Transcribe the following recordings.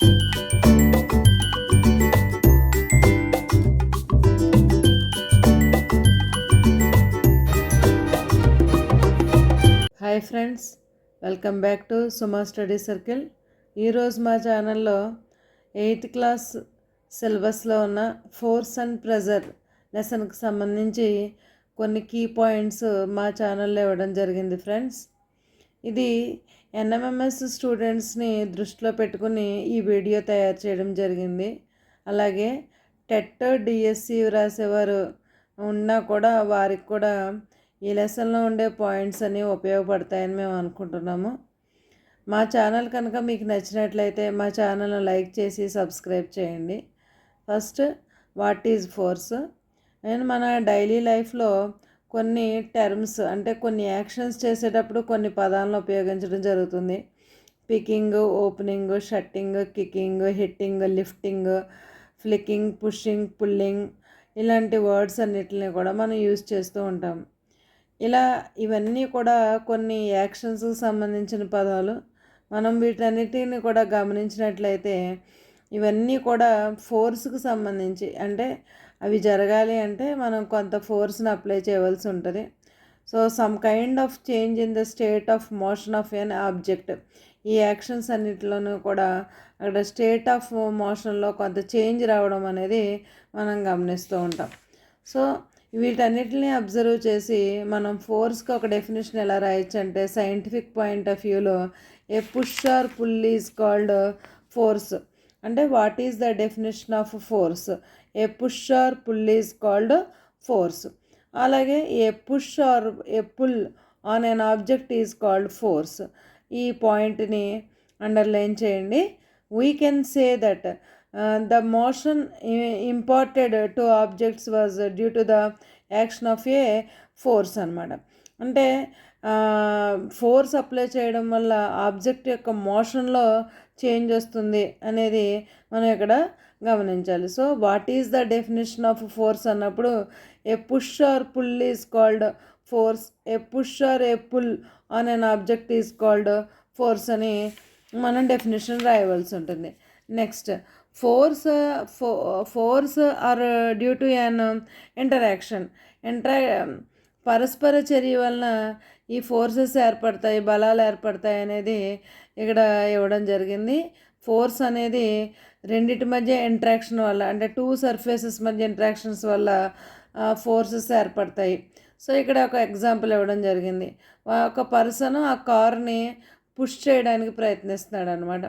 Hi friends welcome back to Suma study circle ఈరోజు మా ఛానల్లో ఎయిత్ క్లాస్ సిలబస్లో ఉన్న ఫోర్స్ అండ్ ప్రెజర్ లెసన్కి సంబంధించి కొన్ని కీ పాయింట్స్ మా ఛానల్లో ఇవ్వడం జరిగింది ఫ్రెండ్స్ ఇది ఎన్ఎంఎంఎస్ స్టూడెంట్స్ని దృష్టిలో పెట్టుకుని ఈ వీడియో తయారు చేయడం జరిగింది. అలాగే టెట్ డిఎస్సి రాసేవారు ఉన్నా కూడా వారికి కూడా ఈ లెసన్లో ఉండే పాయింట్స్ అన్నీ ఉపయోగపడతాయని మేము అనుకుంటున్నాము. మా ఛానల్ కనుక మీకు నచ్చినట్లయితే మా ఛానల్ను లైక్ చేసి సబ్స్క్రైబ్ చేయండి. First what is force? నేను మన డైలీ లైఫ్లో కొన్ని టర్మ్స్ అంటే కొన్ని యాక్షన్స్ చేసేటప్పుడు కొన్ని పదాలను ఉపయోగించడం జరుగుతుంది. Picking opening shutting kicking hitting lifting flicking pushing pulling ఇలాంటి వర్డ్స్ అన్నిటిని కూడా మనం యూజ్ చేస్తూ ఉంటాం. ఇలా ఇవన్నీ కూడా కొన్ని యాక్షన్స్కి సంబంధించిన పదాలు. మనం వీటన్నిటిని కూడా గమనించినట్లయితే ఇవన్నీ కూడా ఫోర్స్కి సంబంధించి అంటే అవి జరగాలి అంటే మనం కొంత ఫోర్స్ని అప్లై చేయవలసి ఉంటుంది. So some kind of change in the state of motion of an object. ఈ యాక్షన్స్ అన్నిటిలోనూ కూడా అక్కడ స్టేట్ ఆఫ్ మోషన్లో కొంత చేంజ్ రావడం అనేది మనం గమనిస్తూ ఉంటాం. సో వీటన్నిటిని అబ్జర్వ్ చేసి మనం ఫోర్స్కి ఒక డెఫినేషన్ ఎలా రాయొచ్చు అంటే సైంటిఫిక్ పాయింట్ ఆఫ్ వ్యూలో a push or pull is called force. అంటే what is the definition of force? A push or pull is called force అలాగే a push or a pull on an object is called force ఈ పాయింట్ని underline చేయండి. We can say that the motion imparted to objects was due to the action of a force అనమాట అంటే force apply చేయడం వల్ల object యొక్క మోషన్లో change వస్తుంది అనేది మనం ఇక్కడ గమనించాలి. So what is the definition of force అన్నప్పుడు a push or pull is called force a push or a pull on an object is called force అని మనం డెఫినేషన్ రాయవలసి ఉంటుంది. నెక్స్ట్ ఫోర్స్ ఫో force are due to an interaction ఇంటరా పరస్పర చర్య వలన ఈ ఫోర్సెస్ ఏర్పడతాయి బలాలు ఏర్పడతాయి అనేది ఇక్కడ ఇవ్వడం జరిగింది. ఫోర్స్ అనేది రెండిటి మధ్య ఇంట్రాక్షన్ వల్ల అంటే టూ సర్ఫేసెస్ మధ్య ఇంట్రాక్షన్స్ వల్ల ఫోర్సెస్ ఏర్పడతాయి. సో ఇక్కడ ఒక ఎగ్జాంపుల్ ఇవ్వడం జరిగింది. ఒక పర్సన్ ఆ కార్ని పుష్ చేయడానికి ప్రయత్నిస్తున్నాడు అనమాట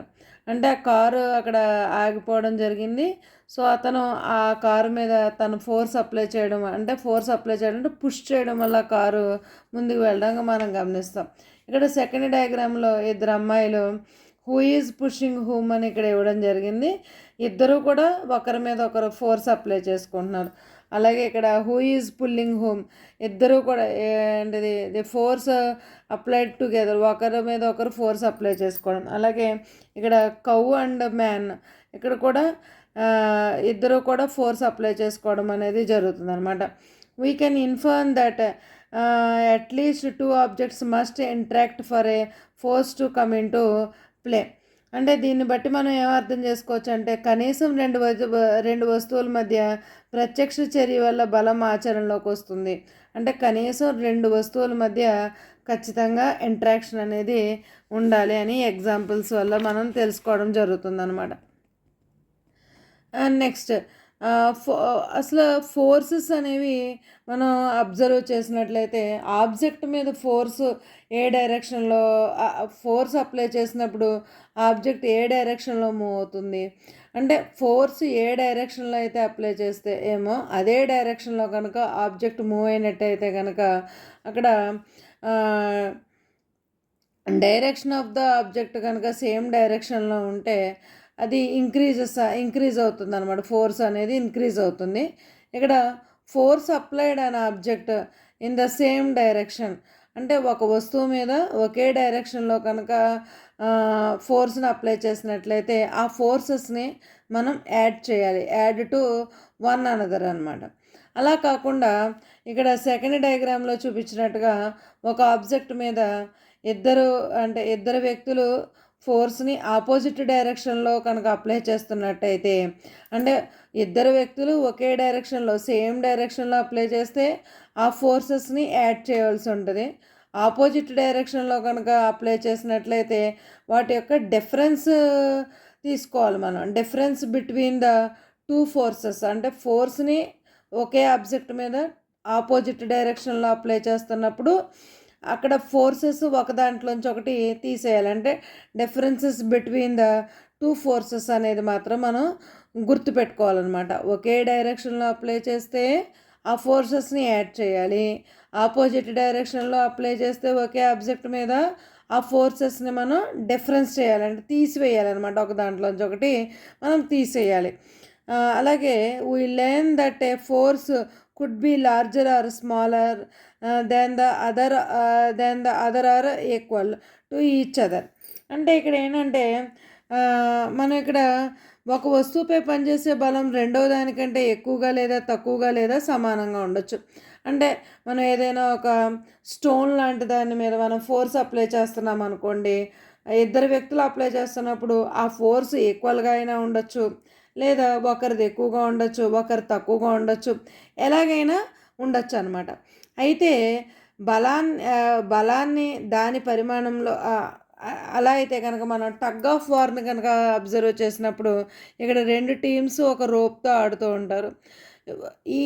అంటే ఆ కారు అక్కడ ఆగిపోవడం జరిగింది. సో అతను ఆ కారు మీద తను ఫోర్స్ అప్లై చేయడం అంటే ఫోర్స్ అప్లై చేయడం అంటే పుష్ చేయడం వల్ల కారు ముందుకు వెళ్ళడం మనం గమనిస్తాం. ఇక్కడ సెకండ్ డయాగ్రామ్లో ఇద్దరు అమ్మాయిలు హూ ఈజ్ పుషింగ్ హూమ్ అని ఇక్కడ ఇవ్వడం జరిగింది. ఇద్దరు కూడా ఒకరి మీద ఒకరు ఫోర్స్ అప్లై చేసుకుంటున్నారు. అలాగే ఇక్కడ హూ ఈజ్ పుల్లింగ్ హోమ్ ఇద్దరు కూడా ఏంటిది ది ఫోర్స్ అప్లైడ్ టుగెదర్ ఒకరి మీద ఒకరు ఫోర్స్ అప్లై చేసుకోవడం. అలాగే ఇక్కడ కౌ అండ్ మ్యాన్ ఇక్కడ కూడా ఇద్దరు కూడా ఫోర్స్ అప్లై చేసుకోవడం అనేది జరుగుతుంది అనమాట we can infer that at least two objects must interact for a force to come into play అంటే దీన్ని బట్టి మనం ఏమర్థం చేసుకోవచ్చు అంటే కనీసం రెండు రెండు వస్తువుల మధ్య ప్రత్యక్ష చర్య వల్ల బలం ఆచరణలోకి వస్తుంది. అంటే కనీసం రెండు వస్తువుల మధ్య ఖచ్చితంగా ఇంట్రాక్షన్ అనేది ఉండాలి అని ఎగ్జాంపుల్స్ వల్ల మనం తెలుసుకోవడం జరుగుతుంది అనమాట నెక్స్ట్ అసలు ఫోర్సెస్ అనేవి మనం అబ్జర్వ్ చేసినట్లయితే ఆబ్జెక్ట్ మీద ఫోర్స్ ఏ డైరెక్షన్లో ఫోర్స్ అప్లై చేసినప్పుడు ఆబ్జెక్ట్ ఏ డైరెక్షన్లో మూవ్ అవుతుంది? అంటే ఫోర్స్ ఏ డైరెక్షన్లో అయితే అప్లై చేస్తే ఏమో అదే డైరెక్షన్లో కనుక ఆబ్జెక్ట్ మూవ్ అయినట్టయితే కనుక అక్కడ డైరెక్షన్ ఆఫ్ ద ఆబ్జెక్ట్ కనుక సేమ్ డైరెక్షన్లో ఉంటే అది ఇంక్రీజెస్ ఇంక్రీజ్ అవుతుంది అనమాట ఫోర్స్ అనేది ఇంక్రీజ్ అవుతుంది. ఇక్కడ ఫోర్స్ అప్లైడ్ అనే object in the same direction అంటే ఒక వస్తువు మీద ఒకే డైరెక్షన్లో కనుక ఫోర్స్ని అప్లై చేసినట్లయితే ఆ ఫోర్సెస్ని మనం యాడ్ చేయాలి. యాడ్ టు వన్ అనదర్ అనమాట అలా కాకుండా ఇక్కడ సెకండ్ డయాగ్రామ్లో చూపించినట్టుగా ఒక ఆబ్జెక్ట్ మీద ఇద్దరు అంటే ఇద్దరు వ్యక్తులు ఫోర్స్ని ఆపోజిట్ డైరెక్షన్లో కనుక అప్లై చేస్తున్నట్టయితే అంటే ఇద్దరు వ్యక్తులు ఒకే డైరెక్షన్లో సేమ్ డైరెక్షన్లో అప్లై చేస్తే ఆ ఫోర్సెస్ని యాడ్ చేయవలసి ఉంటుంది. ఆపోజిట్ డైరెక్షన్లో కనుక అప్లై చేసినట్లయితే వాటి యొక్క డిఫరెన్స్ తీసుకోవాలి మనం. Difference between the two forces అంటే ఫోర్స్ని ఒకే ఆబ్జెక్ట్ మీద ఆపోజిట్ డైరెక్షన్లో అప్లై చేస్తున్నప్పుడు అక్కడ ఫోర్సెస్ ఒక దాంట్లోంచి ఒకటి తీసేయాలి. అంటే differences between the two forces అనేది మాత్రం మనం గుర్తుపెట్టుకోవాలన్నమాట. ఒకే డైరెక్షన్లో అప్లై చేస్తే ఆ ఫోర్సెస్ని యాడ్ చేయాలి. ఆపోజిట్ డైరెక్షన్లో అప్లై చేస్తే ఒకే ఆబ్జెక్ట్ మీద ఆ ఫోర్సెస్ని మనం డిఫరెన్స్ చేయాలంటే తీసివేయాలన్నమాట. ఒక దాంట్లోంచి ఒకటి మనం తీసేయాలి. అలాగే we learn that a force could be larger or smaller than the other than the other or equal to each other అంటే ఇక్కడ ఏంటంటే మనం ఇక్కడ ఒక వస్తువుపై పనిచేసే బలం రెండవ దానికంటే ఎక్కువగా లేదా తక్కువగా లేదా సమానంగా ఉండొచ్చు. అంటే మనం ఏదైనా ఒక స్టోన్ లాంటి దాని మీద మనం ఫోర్స్ అప్లై చేస్తున్నాం అనుకోండి ఇద్దరు వ్యక్తులు అప్లై చేస్తున్నప్పుడు ఆ ఫోర్స్ ఈక్వల్గా అయినా ఉండొచ్చు. లేదా ఒకరిది ఎక్కువగా ఉండొచ్చు ఒకరు తక్కువగా ఉండొచ్చు ఎలాగైనా ఉండొచ్చు అనమాట అయితే బలాన్ని బలాన్ని దాని పరిమాణంలో అలా అయితే కనుక మనం టగ్ ఆఫ్ వార్ని కనుక అబ్జర్వ్ చేసినప్పుడు ఇక్కడ రెండు టీమ్స్ ఒక రోప్తో ఆడుతూ ఉంటారు. ఈ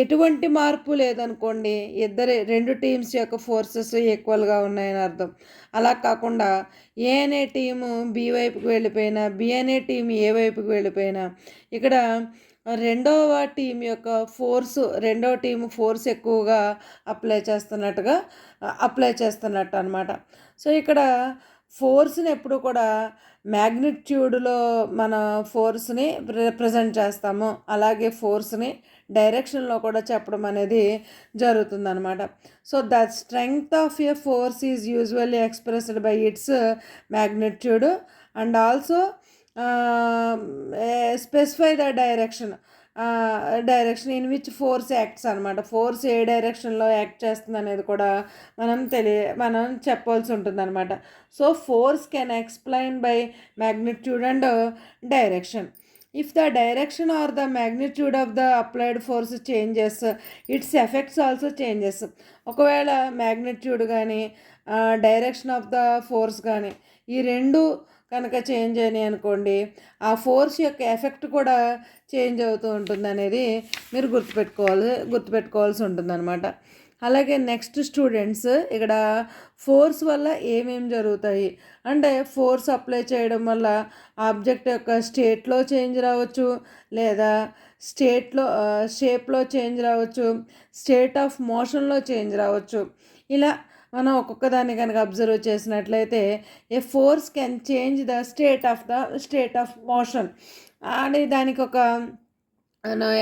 ఎటువంటి మార్పు లేదనుకోండి ఇద్దరు రెండు టీమ్స్ యొక్క ఫోర్సెస్ ఈక్వల్గా ఉన్నాయని అర్థం. అలా కాకుండా ఏ అనే టీము బి వైపుకి వెళ్ళిపోయినా బి అనే టీం ఏ వైపుకి వెళ్ళిపోయినా ఇక్కడ రెండవ టీం యొక్క ఫోర్స్ రెండవ టీం ఫోర్స్ ఎక్కువగా అప్లై చేస్తున్నట్టుగా అప్లై చేస్తున్నట్టు అనమాట సో ఇక్కడ ఫోర్స్ని ఎప్పుడు కూడా మ్యాగ్నిట్యూడ్లో మన ఫోర్స్ని రిప్రజెంట్ చేస్తాము. అలాగే ఫోర్స్ని డైరెక్షన్లో కూడా చెప్పడం అనేది జరుగుతుందనమాట so the strength of a force is usually expressed by its magnitude and also specify the direction. Direction in which force acts అనమాట ఫోర్స్ ఏ డైరెక్షన్లో యాక్ట్ చేస్తుంది అనేది కూడా మనం తెలియ మనం చెప్పవలసి ఉంటుంది అనమాట so force can explain by magnitude and direction if the direction or the magnitude of the applied force changes its effects also changes ఒకవేళ మ్యాగ్నిట్యూడ్ కానీ డైరెక్షన్ ఆఫ్ ద ఫోర్స్ కానీ ఈ రెండు కనుక చేంజ్ అయినాయి అనుకోండి ఆ ఫోర్స్ యొక్క ఎఫెక్ట్ కూడా చేంజ్ అవుతూ ఉంటుంది అనేది మీరు గుర్తుపెట్టుకోవాలి గుర్తుపెట్టుకోవాల్సి ఉంటుంది అనమాట అలాగే నెక్స్ట్ స్టూడెంట్స్ ఇక్కడ ఫోర్స్ వల్ల ఏమేమి జరుగుతాయి? అంటే ఫోర్స్ అప్లై చేయడం వల్ల ఆబ్జెక్ట్ యొక్క స్టేట్లో చేంజ్ రావచ్చు లేదా స్టేట్లో షేప్లో చేంజ్ రావచ్చు స్టేట్ ఆఫ్ మోషన్లో చేంజ్ రావచ్చు. ఇలా మనం ఒక్కొక్కదాన్ని కనుక అబ్జర్వ్ చేసినట్లయితే a force can change the state of the state of motion అని దానికి ఒక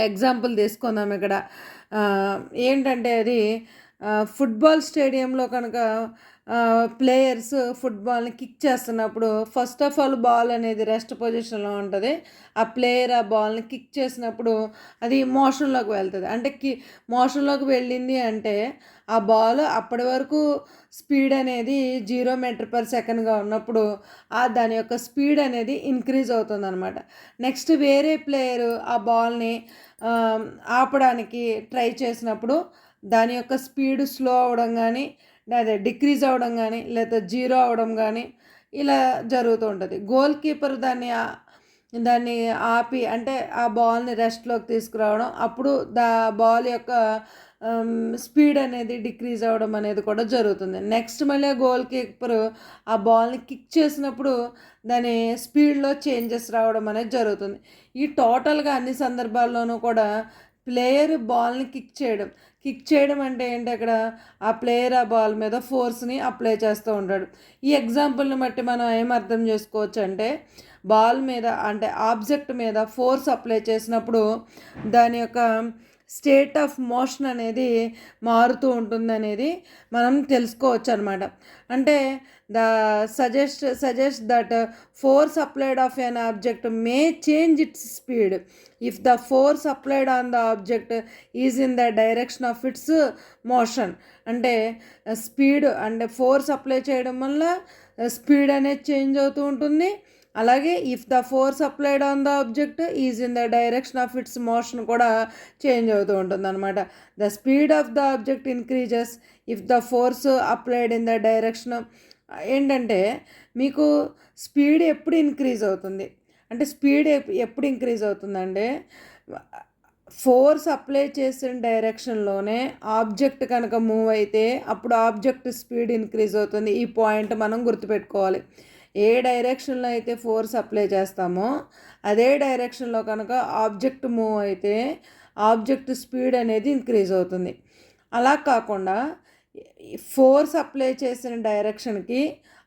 ఎగ్జాంపుల్ తీసుకుందాం ఇక్కడ. ఏంటంటే అది ఫుట్బాల్ స్టేడియంలో కనుక ప్లేయర్స్ ఫుట్బాల్ని కిక్ చేస్తున్నప్పుడు ఫస్ట్ ఆఫ్ ఆల్ బాల్ అనేది రెస్ట్ పొజిషన్లో ఉంటుంది. ఆ ప్లేయర్ ఆ బాల్ని కిక్ చేసినప్పుడు అది మోషన్లోకి వెళ్తుంది. అంటే కి మోషన్లోకి వెళ్ళింది అంటే ఆ బాల్ అప్పటి వరకు స్పీడ్ అనేది జీరో మీటర్ పర్ సెకండ్గా ఉన్నప్పుడు ఆ దాని యొక్క స్పీడ్ అనేది ఇంక్రీజ్ అవుతుంది అనమాట నెక్స్ట్ వేరే ప్లేయరు ఆ బాల్ని ఆపడానికి ట్రై చేసినప్పుడు దాని యొక్క స్పీడ్ స్లో అవ్వడం కానీ అదే డిక్రీజ్ అవ్వడం కానీ లేదా జీరో అవ్వడం కానీ ఇలా జరుగుతూ ఉంటుంది. గోల్ కీపర్ దాన్ని దాన్ని ఆపి అంటే ఆ బాల్ని రెస్ట్లోకి తీసుకురావడం అప్పుడు దా బాల్ యొక్క స్పీడ్ అనేది డిక్రీజ్ అవ్వడం అనేది కూడా జరుగుతుంది. నెక్స్ట్ మళ్ళీ గోల్ కీపర్ ఆ బాల్ని కిక్ చేసినప్పుడు దాని స్పీడ్లో చేంజెస్ రావడం అనేది జరుగుతుంది. ఈ టోటల్గా అన్ని సందర్భాల్లోనూ కూడా ప్లేయర్ బాల్ని కిక్ చేయడం. కిక్ చేయడం అంటే ఏంటి? అక్కడ ఆ ప్లేయర్ ఆ బాల్ మీద ఫోర్స్ని అప్లై చేస్తూ ఉంటాడు. ఈ ఎగ్జాంపుల్ని బట్టి మనం ఏం అర్థం చేసుకోవచ్చు అంటే బాల్ మీద అంటే ఆబ్జెక్ట్ మీద ఫోర్స్ అప్లై చేసినప్పుడు దాని యొక్క స్టేట్ ఆఫ్ మోషన్ అనేది మారుతూ ఉంటుంది అనేది మనం తెలుసుకోవచ్చు అనమాట అంటే the suggest suggest that force applied of an object may change its speed. If the force applied on the object is in the direction of its motion. అంటే స్పీడ్ అంటే ఫోర్స్ అప్లై చేయడం వల్ల స్పీడ్ అనేది change అవుతూ ఉంటుంది. అలాగే if the force applied on the object is in the direction of its motion కూడా change అవుతూ ఉంటుంది అనమాట the speed of the object increases. If the force applied in the direction ఏంటంటే మీకు స్పీడ్ ఎప్పుడు ఇంక్రీజ్ అవుతుంది? అంటే స్పీడ్ ఎప్పుడు ఇంక్రీజ్ అవుతుందంటే ఫోర్స్ అప్లై చేసిన డైరెక్షన్లోనే ఆబ్జెక్ట్ కనుక మూవ్ అయితే అప్పుడు ఆబ్జెక్ట్ స్పీడ్ ఇంక్రీజ్ అవుతుంది. ఈ పాయింట్ మనం గుర్తుపెట్టుకోవాలి. ఏ డైరెక్షన్లో అయితే ఫోర్స్ అప్లై చేస్తామో అదే డైరెక్షన్లో కనుక ఆబ్జెక్ట్ మూవ్ అయితే ఆబ్జెక్ట్ స్పీడ్ అనేది ఇంక్రీజ్ అవుతుంది. అలా కాకుండా ఫోర్స్ అప్లై చేసిన డైరెక్షన్కి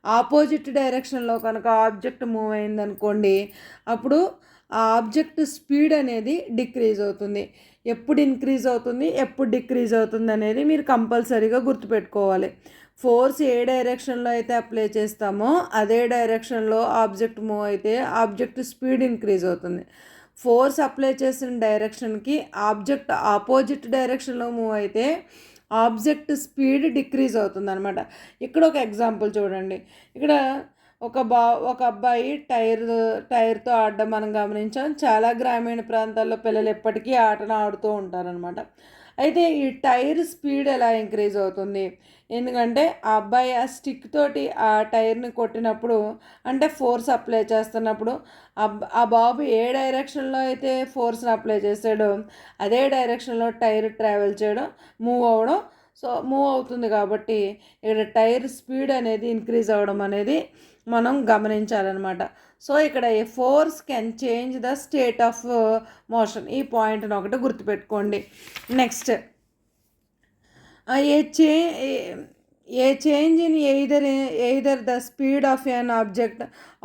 ఆపోజిట్ డైరెక్షన్లో కనుక ఆబ్జెక్ట్ మూవ్ అయిందనుకోండి అప్పుడు ఆ ఆబ్జెక్ట్ స్పీడ్ అనేది డిక్రీజ్ అవుతుంది. ఎప్పుడు ఇంక్రీజ్ అవుతుంది ఎప్పుడు డిక్రీజ్ అవుతుంది అనేది మీరు కంపల్సరీగా గుర్తుపెట్టుకోవాలి. ఫోర్స్ ఏ డైరెక్షన్లో అయితే అప్లై చేస్తామో అదే డైరెక్షన్లో ఆబ్జెక్ట్ మూవ్ అయితే ఆబ్జెక్ట్ స్పీడ్ ఇంక్రీజ్ అవుతుంది. ఫోర్స్ అప్లై చేసిన డైరెక్షన్కి ఆబ్జెక్ట్ ఆపోజిట్ డైరెక్షన్లో మూవ్ అయితే ఆబ్జెక్ట్ స్పీడ్ డిక్రీజ్ అవుతుంది అనమాట ఇక్కడ ఒక ఎగ్జాంపుల్ చూడండి. ఇక్కడ ఒక బా ఒక అబ్బాయి టైర్ టైర్తో ఆడడం మనం గమనించాం. చాలా గ్రామీణ ప్రాంతాల్లో పిల్లలు ఎప్పటికీ ఆటను ఆడుతూ ఉంటారనమాట అయితే ఈ టైర్ స్పీడ్ ఎలా ఇంక్రీజ్ అవుతుంది? ఎందుకంటే ఆ అబ్బాయి ఆ స్టిక్ తోటి ఆ టైర్ని కొట్టినప్పుడు అంటే ఫోర్స్ అప్లై చేస్తున్నప్పుడు ఆ బాబు ఏ డైరెక్షన్లో అయితే ఫోర్స్ని అప్లై చేసాడో అదే డైరెక్షన్లో టైర్ ట్రావెల్ చేయడం మూవ్ అవ్వడం. సో మూవ్ అవుతుంది కాబట్టి ఇక్కడ టైర్ స్పీడ్ అనేది ఇంక్రీజ్ అవ్వడం అనేది మనం గమనించాలన్నమాట. సో ఇక్కడ a force can change the state of motion ఈ పాయింట్ని ఒకటి గుర్తుపెట్టుకోండి. నెక్స్ట్ ఏ చే a change in either either the speed of an object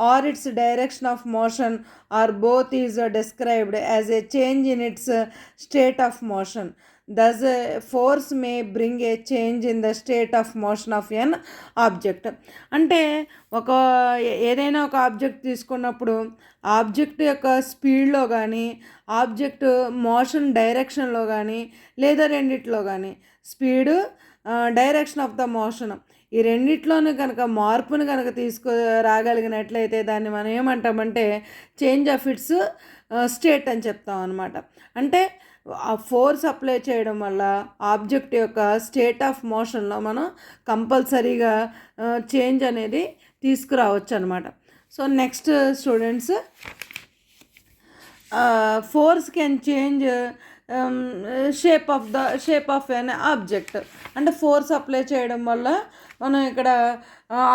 or its direction of motion or both is described as a change in its state of motion thus force may bring a change in the state of motion of an object అంటే ఒక ఏదైనా ఒక object తీసుకున్నప్పుడు object యొక్క స్పీడ్లో కానీ object motion డైరెక్షన్లో కానీ లేదా రెండిట్లో కానీ speed direction of the motion. ఈ రెండిట్లోనూ కనుక మార్పును కనుక తీసుకు రాగలిగినట్లయితే దాన్ని మనం ఏమంటామంటే చేంజ్ ఆఫ్ ఇట్స్ స్టేట్ అని చెప్తాం అనమాట అంటే ఆ ఫోర్స్ అప్లై చేయడం వల్ల ఆబ్జెక్ట్ యొక్క స్టేట్ ఆఫ్ మోషన్లో మనం కంపల్సరీగా చేంజ్ అనేది తీసుకురావచ్చు అనమాట so next students force can change shape of the shape of an object అంటే ఫోర్స్ అప్లై చేయడం వల్ల మనం ఇక్కడ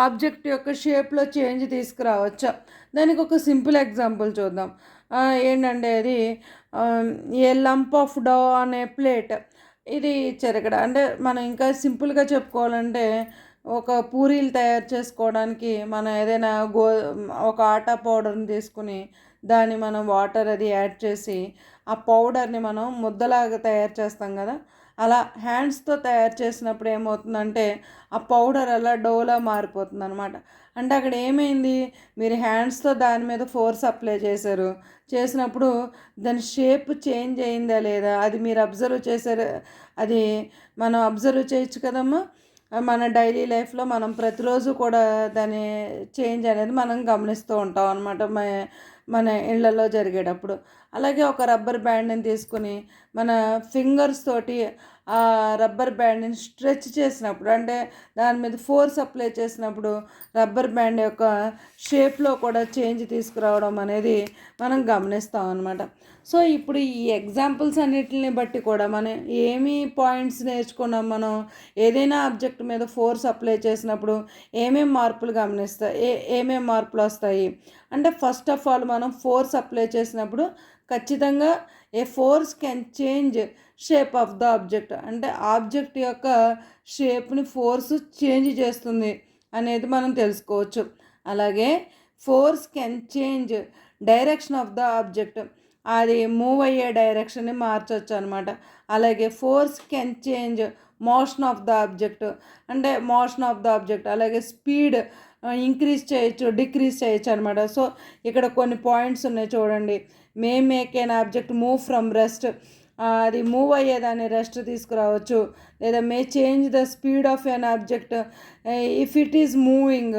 ఆబ్జెక్ట్ యొక్క షేప్లో చేంజ్ తీసుకురావచ్చు. దానికి ఒక సింపుల్ ఎగ్జాంపుల్ చూద్దాం. ఏంటంటే అది ఏ లంప్ ఆఫ్ డో అనే ప్లేట్ ఇది um, ఇచ్చారు ఇక్కడ అంటే మనం ఇంకా సింపుల్గా చెప్పుకోవాలంటే ఒక పూరీలు తయారు చేసుకోవడానికి మనం ఏదైనా గో ఒక ఆటా పౌడర్ని తీసుకుని దాన్ని మనం వాటర్ అది యాడ్ చేసి ఆ పౌడర్ని మనం ముద్దలాగా తయారు చేస్తాం కదా అలా హ్యాండ్స్తో తయారు చేసినప్పుడు ఏమవుతుందంటే ఆ పౌడర్ అలా డోలా మారిపోతుంది అనమాట అంటే అక్కడ ఏమైంది? మీరు హ్యాండ్స్తో దాని మీద ఫోర్స్ అప్లై చేశారు. చేసినప్పుడు దాని షేప్ చేంజ్ అయిందా లేదా? అది మీరు అబ్జర్వ్ చేశారు అది మనం అబ్జర్వ్ చేయొచ్చు కదమ్మా? మన డైలీ లైఫ్లో మనం ప్రతిరోజు కూడా దాని చేంజ్ అనేది మనం గమనిస్తూ ఉంటాం అనమాట మన ఇళ్ళలో జరిగేటప్పుడు. అలాగే ఒక రబ్బర్ బ్యాండ్ని తీసుకుని మన ఫింగర్స్ తోటి రబ్బర్ బ్యాండ్ని స్ట్రెచ్ చేసినప్పుడు అంటే దాని మీద ఫోర్స్ అప్లై చేసినప్పుడు రబ్బర్ బ్యాండ్ యొక్క షేప్లో కూడా చేంజ్ తీసుకురావడం అనేది మనం గమనిస్తాం అనమాట సో ఇప్పుడు ఈ ఎగ్జాంపుల్స్ అన్నిటిని బట్టి కూడా మనం ఏమి పాయింట్స్ నేర్చుకున్నాం మనం? ఏదైనా ఆబ్జెక్ట్ మీద ఫోర్స్ అప్లై చేసినప్పుడు ఏమేమి మార్పులు గమనిస్తాయి ఏ ఏమేమి మార్పులు వస్తాయి? అంటే ఫస్ట్ ఆఫ్ ఆల్ మనం ఫోర్స్ అప్లై చేసినప్పుడు ఖచ్చితంగా a force can change shape of the object అంటే ఆబ్జెక్ట్ యొక్క షేప్ని ఫోర్స్ చేంజ్ చేస్తుంది అనేది మనం తెలుసుకోవచ్చు. అలాగే force can change direction of the object అది మూవ్ అయ్యే డైరెక్షన్ని మార్చవచ్చు అనమాట అలాగే force can change motion of the object అంటే మోషన్ ఆఫ్ ద ఆబ్జెక్ట్ అలాగే స్పీడ్ ఇంక్రీజ్ చేయొచ్చు డిక్రీజ్ చేయొచ్చు అనమాట సో ఇక్కడ కొన్ని పాయింట్స్ ఉన్నాయి చూడండి. May make an object move from rest అది మూవ్ అయ్యేదాన్ని రెస్ట్ తీసుకురావచ్చు. లేదా may change the speed of an object if it is moving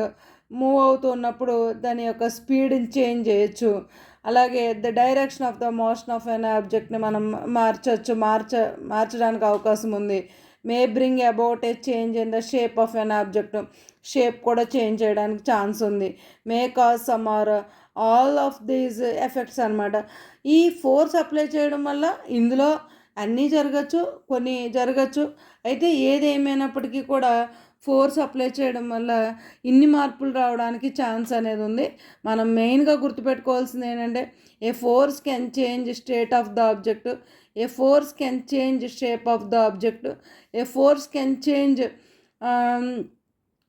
move అవుతున్నప్పుడు దాని యొక్క స్పీడ్ని చేంజ్ చేయొచ్చు. అలాగే the direction of the motion of an ఆబ్జెక్ట్ని మనం మార్చచ్చు. మార్చ మార్చడానికి అవకాశం ఉంది. May bring about a change in the shape of an object shape కూడా చేంజ్ చేయడానికి ఛాన్స్ ఉంది. May cause some or all of these effects అనమాట ఈ ఫోర్స్ అప్లై చేయడం వల్ల ఇందులో అన్నీ జరగచ్చు కొన్ని జరగచ్చు. అయితే ఏదేమైనప్పటికీ కూడా ఫోర్స్ అప్లై చేయడం వల్ల ఇన్ని మార్పులు రావడానికి ఛాన్స్ అనేది ఉంది. మనం మెయిన్గా గుర్తుపెట్టుకోవాల్సింది ఏంటంటే a force can change state of the object a force can change shape of the object a force can change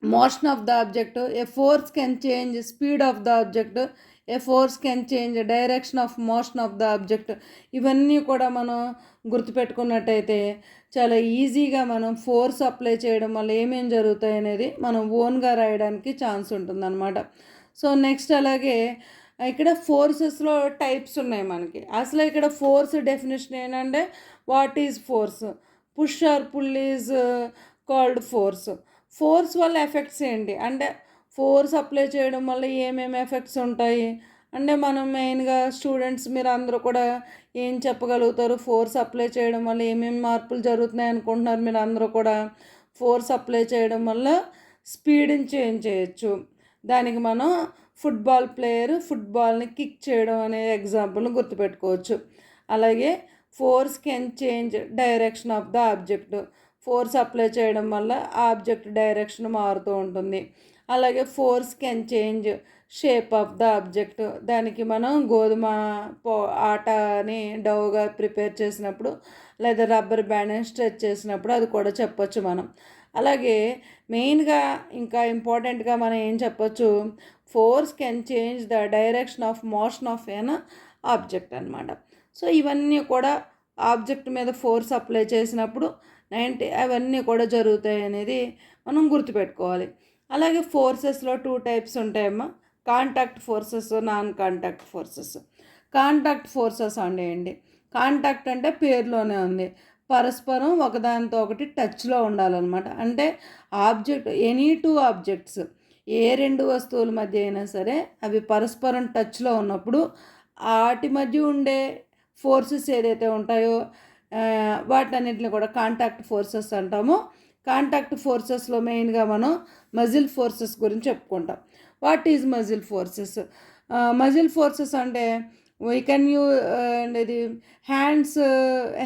motion of the object a force can change speed of the object a force can change direction of motion of the object. ఇవన్నీ కూడా మనం గుర్తుపెట్టుకున్నట్టయితే చాలా ఈజీగా మనం force apply చేయడం వల్ల ఏమేం జరుగుతాయి అనేది మనం ఓన్గా రాయడానికి ఛాన్స్ ఉంటుందన్నమాట. సో నెక్స్ట్ అలాగే ఇక్కడ ఫోర్సెస్లో టైప్స్ ఉన్నాయి మనకి. అసలు ఇక్కడ ఫోర్స్ డెఫినేషన్ ఏంటంటే what is force? Push or pull is called force. Force వల్ల ఎఫెక్ట్స్ ఏంటి? అంటే ఫోర్స్ అప్లై చేయడం వల్ల ఏమేమి ఎఫెక్ట్స్ ఉంటాయి? అంటే మనం మెయిన్గా స్టూడెంట్స్ మీరు అందరూ కూడా ఏం చెప్పగలుగుతారు? ఫోర్స్ అప్లై చేయడం వల్ల ఏమేమి మార్పులు జరుగుతున్నాయి అనుకుంటున్నారు మీరు అందరూ కూడా? ఫోర్స్ అప్లై చేయడం వల్ల స్పీడ్ని చేంజ్ చేయొచ్చు. దానికి మనం ఫుట్బాల్ ప్లేయర్ ఫుట్బాల్ని కిక్ చేయడం అనే ఎగ్జాంపుల్ని గుర్తుపెట్టుకోవచ్చు. అలాగే force can change? Direction of the object. Force apply చేయడం వల్ల ఆబ్జెక్ట్ డైరెక్షన్ మారుతూ ఉంటుంది. అలాగే force can change shape of the object. దానికి మనం గోధుమ పో ఆటని డౌగా ప్రిపేర్ చేసినప్పుడు లేదా రబ్బర్ బ్యాండ్ స్ట్రెచ్ చేసినప్పుడు అది కూడా చెప్పొచ్చు మనం. అలాగే మెయిన్గా ఇంకా ఇంపార్టెంట్గా మనం ఏం చెప్పొచ్చు? Force can change the direction of motion of an object అనమాట సో ఇవన్నీ కూడా ఆబ్జెక్ట్ మీద ఫోర్స్ అప్లై చేసినప్పుడు నైంటీ అవన్నీ కూడా జరుగుతాయి అనేది మనం గుర్తుపెట్టుకోవాలి. అలాగే ఫోర్సెస్లో two types ఉంటాయమ్మా. Contact forces non contact forces. Contact forces అండి కాంటాక్ట్ అంటే పేరులోనే ఉంది. పరస్పరం ఒకదానితో ఒకటి టచ్లో ఉండాలన్నమాట. అంటే ఆబ్జెక్ట్ ఎనీ టూ ఆబ్జెక్ట్స్ ఏ రెండు వస్తువుల మధ్య అయినా సరే అవి పరస్పరం టచ్లో ఉన్నప్పుడు వాటి మధ్య ఉండే ఫోర్సెస్ ఏదైతే ఉంటాయో వాటన్నిటిని కూడా కాంటాక్ట్ ఫోర్సెస్ అంటాము. కాంటాక్ట్ ఫోర్సెస్లో మెయిన్గా మనం మజిల్ ఫోర్సెస్ గురించి చెప్పుకుంటాం. What is muscle forces muscle forces అంటే వీ కెన్ యూ ఇది హ్యాండ్స్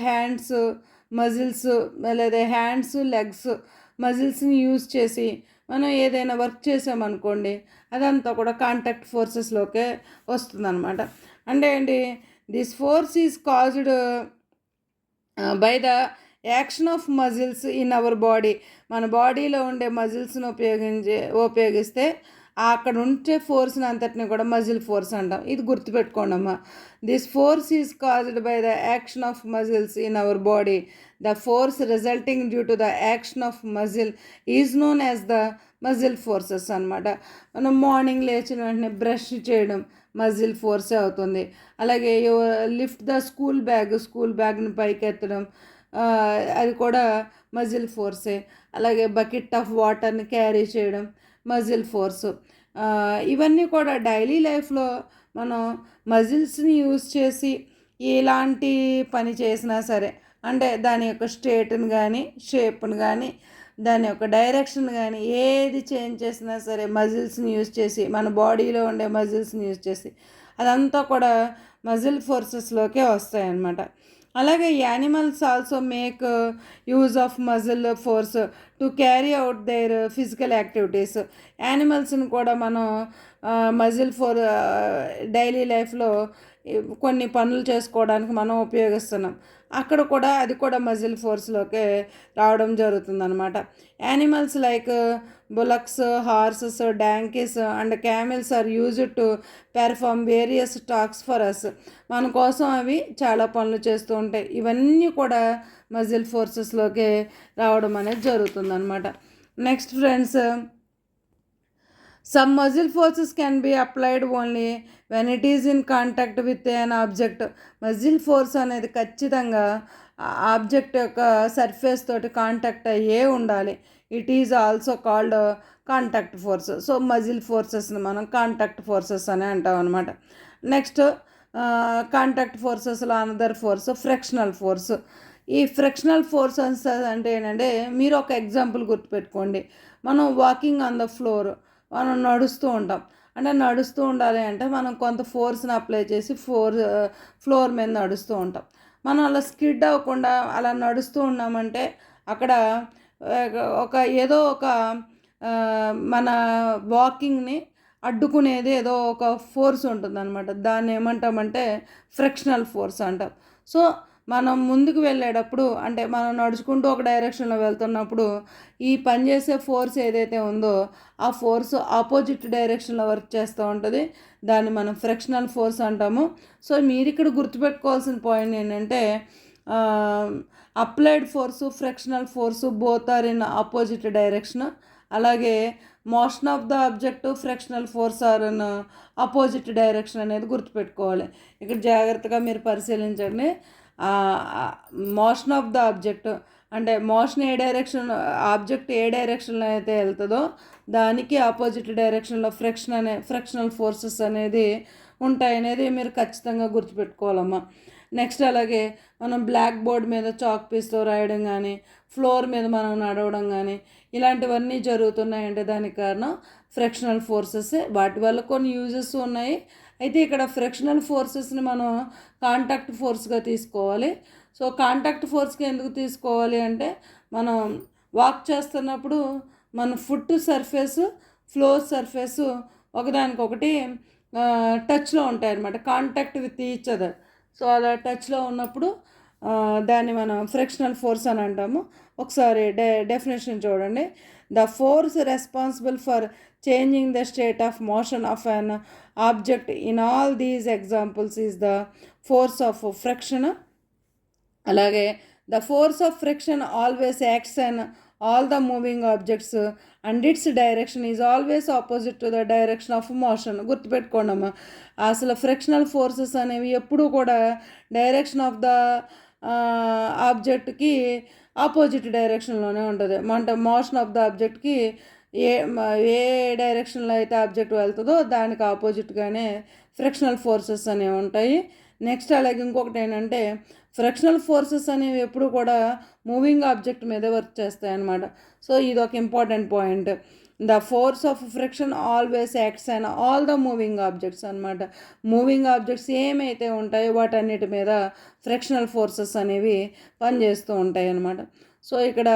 హ్యాండ్స్ మజిల్స్ లేదా హ్యాండ్స్ లెగ్స్ మజిల్స్ని యూజ్ చేసి మనం ఏదైనా వర్క్ చేసామనుకోండి అదంతా కూడా కాంటాక్ట్ ఫోర్సెస్లోకే వస్తుందన్నమాట. అంటే ఏంటి? This force is caused by the action of muscles in our body మన బాడీలో ఉండే మజిల్స్ని ఉపయోగించే ఉపయోగిస్తే అక్కడ ఉంటే ఫోర్స్ని అంతటిని కూడా మజిల్ ఫోర్స్ అంటాం. ఇది గుర్తుపెట్టుకోండి అమ్మా. This force is caused by the action of muscles in our body the force resulting due to the action of muscle is known as the muscle forces అనమాట మనం మార్నింగ్ లేచిన వెంటనే బ్రష్ చేయడం muscle ఫోర్సే అవుతుంది. అలాగే lift the school bag school బ్యాగ్ని పైకి ఎత్తడం అది కూడా మజిల్ ఫోర్సే. అలాగే బకెట్ ఆఫ్ వాటర్ని క్యారీ చేయడం మజిల్ ఫోర్స్. ఇవన్నీ కూడా డైలీ లైఫ్లో మనం మజిల్స్ని యూజ్ చేసి ఎలాంటి పని చేసినా సరే అంటే దాని యొక్క స్టేట్ని కానీ షేప్ని కానీ దాని యొక్క డైరెక్షన్ కానీ ఏది చేంజ్ చేసినా సరే మజిల్స్ని యూజ్ చేసి మన బాడీలో ఉండే మజిల్స్ని యూజ్ చేసి అదంతా కూడా మజిల్ ఫోర్సెస్లోకే వస్తాయన్నమాట. అలాగే animals also make use of muscle force to carry out their physical activities. యానిమల్స్ని కూడా మనం మజిల్ ఫోర్ డైలీ లైఫ్లో కొన్ని పనులు చేసుకోవడానికి మనం ఉపయోగిస్తున్నాం. అక్కడ కూడా అది కూడా మజిల్ ఫోర్స్లోకి రావడం జరుగుతుంది అనమాట animals like bullocks horses donkeys and camels are used to perform various tasks for us మన కోసం అవి చాలా పనులు చేస్తూ ఉంటాయి. ఇవన్నీ కూడా మజిల్ ఫోర్సెస్లోకి రావడం అనేది జరుగుతుంది అనమాట next friends some muscle forces can be applied only when it is in contact with an object muscle force అనేది ఖచ్చితంగా ఆబ్జెక్ట్ యొక్క సర్ఫేస్ తోటి కాంటాక్ట్ అయ్యే ఉండాలి. It is also called contact force so muscle ఫోర్సెస్ని మనం కాంటాక్ట్ ఫోర్సెస్ అని అంటాం అనమాట నెక్స్ట్ కాంటాక్ట్ ఫోర్సెస్లో అనదర్ ఫోర్స్ ఫ్రిక్షనల్ ఫోర్స్ ఈ ఫ్రిక్షనల్ ఫోర్స్ అంటే ఏంటంటే మీరు ఒక ఎగ్జాంపుల్ గుర్తుపెట్టుకోండి. మనం వాకింగ్ ఆన్ ద ఫ్లోర్ మనం నడుస్తూ ఉంటాం. అంటే నడుస్తూ ఉండాలి అంటే మనం కొంత ఫోర్స్ని అప్లై చేసి ఫోర్ ఫ్లోర్ uh, మీద నడుస్తూ ఉంటాం. మనం అలా స్కిడ్ అవ్వకుండా అలా నడుస్తూ ఉన్నామంటే అక్కడ uh, ఒక ఏదో ఒక uh, మన వాకింగ్ని అడ్డుకునేది ఏదో ఒక ఫోర్స్ ఉంటుందన్నమాట. దాన్ని ఏమంటామంటే ఫ్రిక్షనల్ ఫోర్స్ అంటాం. సో మనం ముందుకు వెళ్ళేటప్పుడు అంటే మనం నడుచుకుంటూ ఒక డైరెక్షన్లో వెళ్తున్నప్పుడు ఈ పనిచేసే ఫోర్స్ ఏదైతే ఉందో ఆ ఫోర్స్ ఆపోజిట్ డైరెక్షన్లో వర్క్ చేస్తూ ఉంటుంది. దాన్ని మనం ఫ్రిక్షనల్ ఫోర్స్ అంటాము. సో మీరు ఇక్కడ గుర్తుపెట్టుకోవాల్సిన పాయింట్ ఏంటంటే applied force frictional force both are in opposite direction. అలాగే motion of the object frictional force are in opposite direction అనేది గుర్తుపెట్టుకోవాలి. ఇక్కడ జాగ్రత్తగా మీరు పరిశీలించండి. మోషన్ ఆఫ్ ద ఆబ్జెక్ట్ అంటే మోషన్ ఏ డైరెక్షన్ ఆబ్జెక్ట్ ఏ డైరెక్షన్లో అయితే వెళ్తుందో దానికి ఆపోజిట్ డైరెక్షన్లో ఫ్రిక్షన్ అనే ఫ్రిక్షనల్ ఫోర్సెస్ అనేది ఉంటాయి అనేది మీరు ఖచ్చితంగా గుర్తుపెట్టుకోవాలమ్మా. నెక్స్ట్ అలాగే మనం బ్లాక్ బోర్డ్ మీద చాక్ పీస్తో రాయడం కానీ ఫ్లోర్ మీద మనం నడవడం కానీ ఇలాంటివన్నీ జరుగుతున్నాయంటే దానికి కారణం ఫ్రిక్షనల్ ఫోర్సెస్ వాటి వల్ల కొన్ని యూజెస్ ఉన్నాయి అయితే ఇక్కడ ఫ్రిక్షనల్ ఫోర్సెస్ని మనం కాంటాక్ట్ ఫోర్స్గా తీసుకోవాలి. సో కాంటాక్ట్ ఫోర్స్కి ఎందుకు తీసుకోవాలి అంటే మనం వాక్ చేస్తున్నప్పుడు మన ఫుట్ సర్ఫేస్ ఫ్లోర్ సర్ఫేస్ ఒకదానికొకటి టచ్లో ఉంటాయి అన్నమాట. Contact with each other so అలా టచ్లో ఉన్నప్పుడు దాన్ని మనం ఫ్రిక్షనల్ ఫోర్స్ అని అంటాము. ఒకసారి డె డెఫినేషన్ చూడండి. The force responsible for changing the state of motion of an object in all these examples is the force of friction అలాగే the force of friction always acts and all the moving objects and its direction is always opposite to the direction of motion గుర్తుపెట్టుకోండి అమ్మా. అసలు frictional forces అనేవి ఎప్పుడూ కూడా direction of the ఆబ్జెక్ట్కి opposite డైరెక్షన్లోనే ఉంటుంది. అంటే మోషన్ ఆఫ్ ద ఆబ్జెక్ట్కి ఏ ఏ డైరెక్షన్లో అయితే ఆబ్జెక్ట్ వెళ్తుందో దానికి ఆపోజిట్గానే ఫ్రిక్షనల్ ఫోర్సెస్ అనేవి ఉంటాయి. నెక్స్ట్ అలాగే ఇంకొకటి ఏంటంటే ఫ్రిక్షనల్ ఫోర్సెస్ అనేవి ఎప్పుడు కూడా మూవింగ్ ఆబ్జెక్ట్ మీదే వర్క్ చేస్తాయి అన్నమాట. సో ఇది ఒక important point the force of friction always acts and all the moving objects అనమాట మూవింగ్ ఆబ్జెక్ట్స్ ఏమైతే ఉంటాయో వాటన్నిటి మీద ఫ్రిక్షనల్ ఫోర్సెస్ అనేవి పనిచేస్తూ ఉంటాయి అన్నమాట. సో ఇక్కడ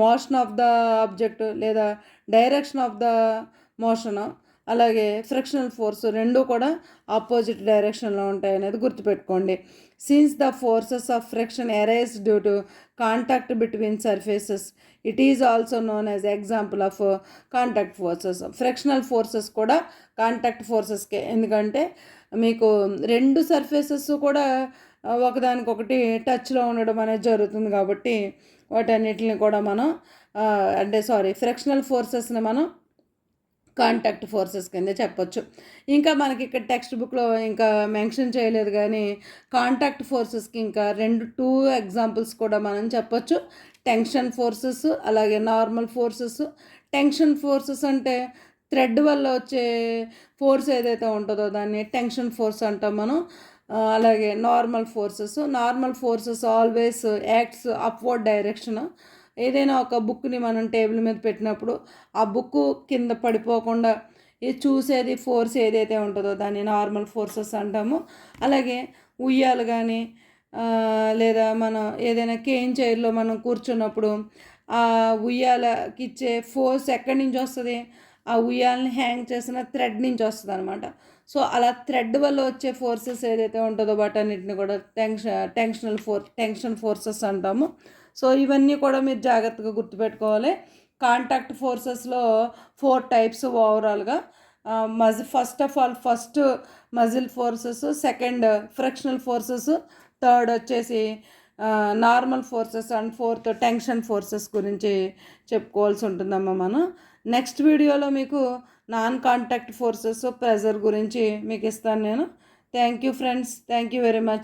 మోషన్ ఆఫ్ ద ఆబ్జెక్ట్ లేదా డైరెక్షన్ ఆఫ్ ద మోషను అలాగే ఫ్రిక్షనల్ ఫోర్స్ రెండు కూడా ఆపోజిట్ డైరెక్షన్లో ఉంటాయి అనేది గుర్తుపెట్టుకోండి. Since the forces of friction arise due to contact between surfaces it is also known as example of contact forces frictional forces కూడా contact ఫోర్సెస్కే ఎందుకంటే మీకు రెండు సర్ఫేసెస్ కూడా ఒకదానికొకటి టచ్లో ఉండడం అనేది జరుగుతుంది కాబట్టి వాటన్నిటిని కూడా మనం అంటే సారీ ఫ్రిక్షనల్ ఫోర్సెస్ని మనం కాంటాక్ట్ ఫోర్సెస్ కింద చెప్పొచ్చు. ఇంకా మనకి ఇక్కడ టెక్స్ట్ బుక్లో ఇంకా మెన్షన్ చేయలేదు కానీ కాంటాక్ట్ ఫోర్సెస్కి ఇంకా రెండు టూ ఎగ్జాంపుల్స్ కూడా మనం చెప్పొచ్చు. టెన్షన్ ఫోర్సెస్ అలాగే నార్మల్ ఫోర్సెస్ టెన్షన్ ఫోర్సెస్ అంటే థ్రెడ్ వల్ల వచ్చే ఫోర్స్ ఏదైతే ఉంటుందో దాన్ని టెన్షన్ ఫోర్స్ అంటాం మనం. అలాగే normal forces normal forces always acts upward direction ఏదైనా ఒక బుక్ని మనం టేబుల్ మీద పెట్టినప్పుడు ఆ బుక్ కింద పడిపోకుండా ఇది చూసేది ఫోర్స్ ఏదైతే ఉంటుందో దాన్ని నార్మల్ ఫోర్సెస్ అంటాము. అలాగే ఉయ్యాలు కానీ లేదా మనం ఏదైనా కేన్ చైర్లో మనం కూర్చున్నప్పుడు ఆ ఉయ్యాలకి ఇచ్చే ఫోర్స్ ఎక్కడి నుంచి వస్తుంది? ఆ ఉయ్యాలని హ్యాంగ్ చేసిన థ్రెడ్ నుంచి వస్తుంది అనమాట సో అలా థ్రెడ్ వల్ల వచ్చే ఫోర్సెస్ ఏదైతే ఉంటుందో వాటన్నిటిని కూడా tension tensional four tension forces అంటాము. సో ఇవన్నీ కూడా మీరు జాగ్రత్తగా గుర్తుపెట్టుకోవాలి. కాంటాక్ట్ ఫోర్సెస్లో ఫోర్ టైప్స్ ఓవరాల్గా. మజ్ first of all first muscle forces second frictional forces third వచ్చేసి normal forces and fourth tension forces గురించి చెప్పుకోవాల్సి ఉంటుందమ్మా మనం. నెక్స్ట్ వీడియోలో మీకు నాన్ కాంటాక్ట్ ఫోర్సెస్ ప్రెజర్ గురించి మీకు ఇస్తాను నేను. Thank you friends thank you very much